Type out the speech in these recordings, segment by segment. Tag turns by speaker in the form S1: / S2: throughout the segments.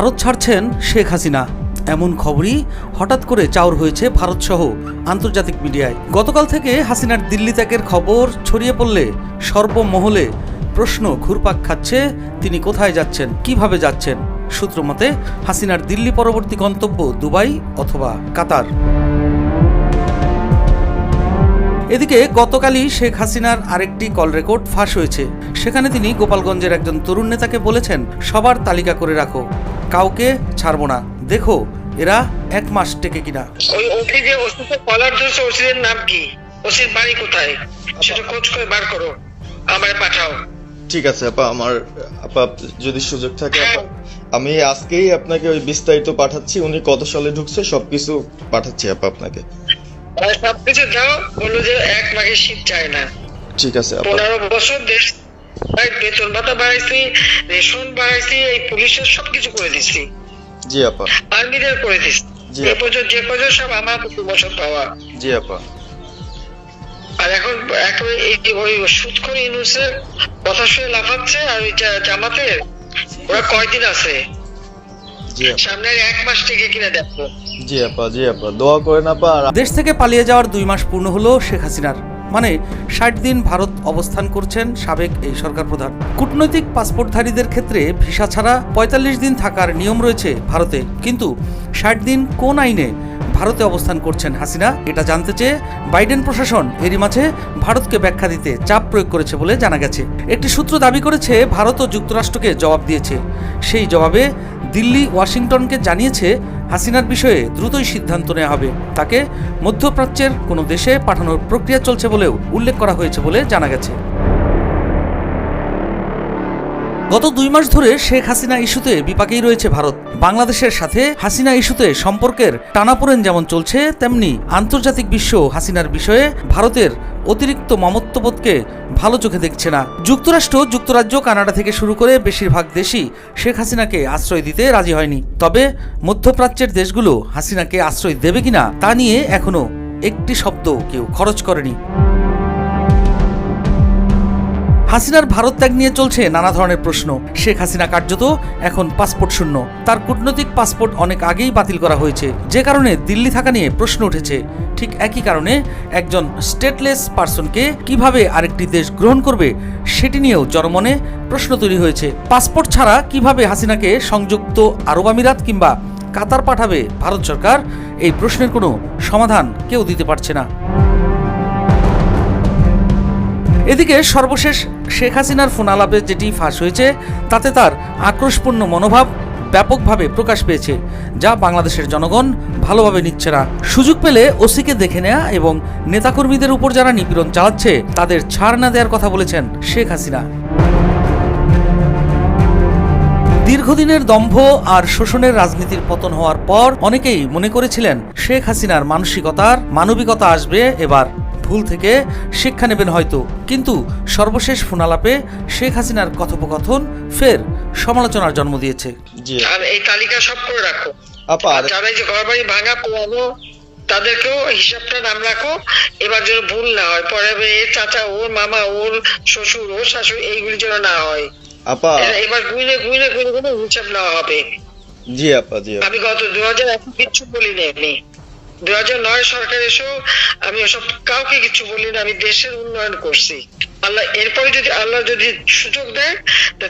S1: ভারত ছাড়ছেন শেখ হাসিনা। এমন খবরই হঠাৎ করে চাউর হয়েছে ভারতসহ আন্তর্জাতিক মিডিয়ায়। গতকাল থেকে হাসিনার দিল্লি ত্যাগের খবর ছড়িয়ে পড়লে সর্বমহলে প্রশ্ন ঘুরপাক খাচ্ছে, তিনি কোথায় যাচ্ছেন, কীভাবে যাচ্ছেন? সূত্র মতে, হাসিনার দিল্লি পরবর্তী গন্তব্য দুবাই অথবা কাতার। এদিকে গতকালই শেখ হাসিনার আরেকটি কল রেকর্ড ফাঁস হয়েছে। সেখানে তিনি গোপালগঞ্জের একজন তরুণ নেতাকে বলেছেন, সবার তালিকা করে রাখো। কাউকে ছাড়বো না। দেখো এরা এক মাস টেকে কিনা।
S2: ওই ওসি যে ওসিকে কলার ধরছে ওসিদের নাম কি? ওসির বাড়ি কোথায়? সেটা খোঁজ করে বার করো। আমায় পাঠাও।
S3: ঠিক আছে আপা আমার আপা যদি সুযোগ থাকে আমি আজকেই আপনাকে ওই বিস্তারিত পাঠাচ্ছি। উনি কত সালে ঢুকছে সবকিছু পাঠাচ্ছি আপা আপনাকে।
S2: সবকিছু দাও বলল যে এক মাঘে শীত যায় না।
S3: ঠিক আছে আপা।
S2: পনেরো বছর দেশ বেতন ভাতা বাড়াইছি রেশন বাড়াইছি এই পুলিশের সবকিছু করে দিছি।
S3: জি আপা।
S2: আর্মিদের করে দিছি।
S3: জি।
S2: এ পর্যন্ত যে পর্যন্ত সব আমার প্রতি বছর পাওয়া।
S3: জি আপা।
S2: আর এখন একেবারে এই যে ওই সুদ করে ইউনুসের কথা শুনে লাফাচ্ছে আর ওই জা- জামাতের ওরা কয়দিন আছে?
S3: জি আপা।
S2: সামনের এক মাস থেকে কিনা দেখো
S3: জি আপা জি আপা। দোয়া করেন আপা আর
S1: দেশ থেকে পালিয়ে যাওয়ার দুই মাস পূর্ণ হলো শেখ হাসিনার। মানে ষাট দিন ভারত অবস্থান করছেন সাবেক এই সরকার প্রধান। কূটনৈতিক পাসপোর্টধারীদের ক্ষেত্রে ভিসা ছাড়া পঁয়তাল্লিশ দিন থাকার নিয়ম রয়েছে ভারতে। কিন্তু ষাট দিন কোন আইনে ভারতে অবস্থান করছেন হাসিনা? এটা জানতে চেয়ে বাইডেন প্রশাসন এরই মাঝে ভারতকে ব্যাখ্যা দিতে চাপ প্রয়োগ করেছে বলে জানা গেছে। একটি সূত্র দাবি করেছে, ভারত ও যুক্তরাষ্ট্রকে জবাব দিয়েছে। সেই জবাবে দিল্লি, ওয়াশিংটনকে জানিয়েছে হাসিনার বিষয়ে দ্রুতই সিদ্ধান্ত নেওয়া হবে। তাকে মধ্যপ্রাচ্যের কোনো দেশে পাঠানোর প্রক্রিয়া চলছে বলেও উল্লেখ করা হয়েছে বলে জানা গেছে। গত দুই মাস ধরে শেখ হাসিনা ইস্যুতে বিপাকেই রয়েছে ভারত। বাংলাদেশের সাথে হাসিনা ইস্যুতে সম্পর্কের টানাপোড়েন যেমন চলছে, তেমনি আন্তর্জাতিক বিশ্ব হাসিনার বিষয়ে ভারতের অতিরিক্ত মমত্ববোধকে ভালো চোখে দেখছে না। যুক্তরাষ্ট্র, যুক্তরাজ্য, কানাডা থেকে শুরু করে বেশিরভাগ দেশই শেখ হাসিনাকে আশ্রয় দিতে রাজি হয়নি। তবে মধ্যপ্রাচ্যের দেশগুলো হাসিনাকে আশ্রয় দেবে কিনা তা নিয়ে এখনও একটি শব্দ কেউ খরচ করেনি। হাসিনার ভারত ত্যাগ নিয়ে চলছে নানা ধরনের প্রশ্ন। শেখ হাসিনা কার্যত এখন পাসপোর্ট শূন্য। তার কূটনৈতিক পাসপোর্ট অনেক আগেই বাতিল করা হয়েছে। যে কারণে দিল্লি থাকা নিয়ে প্রশ্ন উঠেছে। ঠিক একই কারণে একজন স্টেটলেস পার্সনকে কীভাবে আরেকটি দেশ গ্রহণ করবে সেটি নিয়েও জনমনে প্রশ্ন তৈরি হয়েছে। পাসপোর্ট ছাড়া কীভাবে হাসিনাকে সংযুক্ত আরব আমিরাত কিংবা কাতার পাঠাবে ভারত সরকার, এই প্রশ্নের কোনো সমাধান কেউ দিতে পারছে না। এদিকে সর্বশেষ শেখ হাসিনার ফোন আলাপে যেটি ফাঁস হয়েছে, তাতে তার আক্রোশপূর্ণ মনোভাব ব্যাপকভাবে প্রকাশ পেয়েছে, যা বাংলাদেশের জনগণ ভালোভাবে নিচ্ছে না। সুযোগ পেলে ওসিকে দেখে নেয়া এবং নেতাকর্মীদের উপর যারা নিপীড়ন চালাচ্ছে, তাদের ছাড় না দেওয়ার কথা বলেছেন শেখ হাসিনা। দীর্ঘদিনের দম্ভ আর শোষণের রাজনীতির পতন হওয়ার পর অনেকেই মনে করেছিলেন শেখ হাসিনার মানসিকতার মানবিকতা আসবে এবার। ভুল থেকে শিক্ষা নেবেন হয়তো। কিন্তু সর্বশেষ ফোনালাপে শেখ হাসিনার কথোপকথন ফের সমালোচনার জন্ম দিয়েছে।
S2: আর এই তালিকা সব করে রাখো।
S3: আপা
S2: আর
S3: আর
S2: যারা এই যে ঘর বাড়ি ভাঙা তাদেরকেও হিসাবটা নাম রাখো। এবার যেন ভুল না হয় পরে এর চাচা ওর মামা ওর শ্বশুর ওর শাশুড়ি এইগুলি যেন না হয়।
S3: আপা
S2: এবার গুইনে গুইনে গুইনে গুইনে হিসাব নেওয়া হবে।
S3: জি আপা জি
S2: আমি গত দু হাজার এক কিচ্ছু বলিনি আমি। দু হাজার নয় সরকার এসেও আমি ওসব কাউকে কিছু বলি না আমি দেশের উন্নয়ন করছি। আল্লাহ, এরপরে যদি আল্লাহ যদি সুযোগ দেয়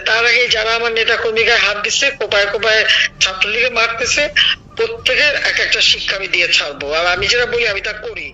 S2: তার আগে যারা আমার নেতা কর্মীকে হাত দিচ্ছে কোপায় কোপায় ছাত্রলীগে মারতেছে প্রত্যেকের এক একটা শিক্ষা আমি দিয়ে ছাড়বো। আর আমি যেটা বলি, আমি তা করি।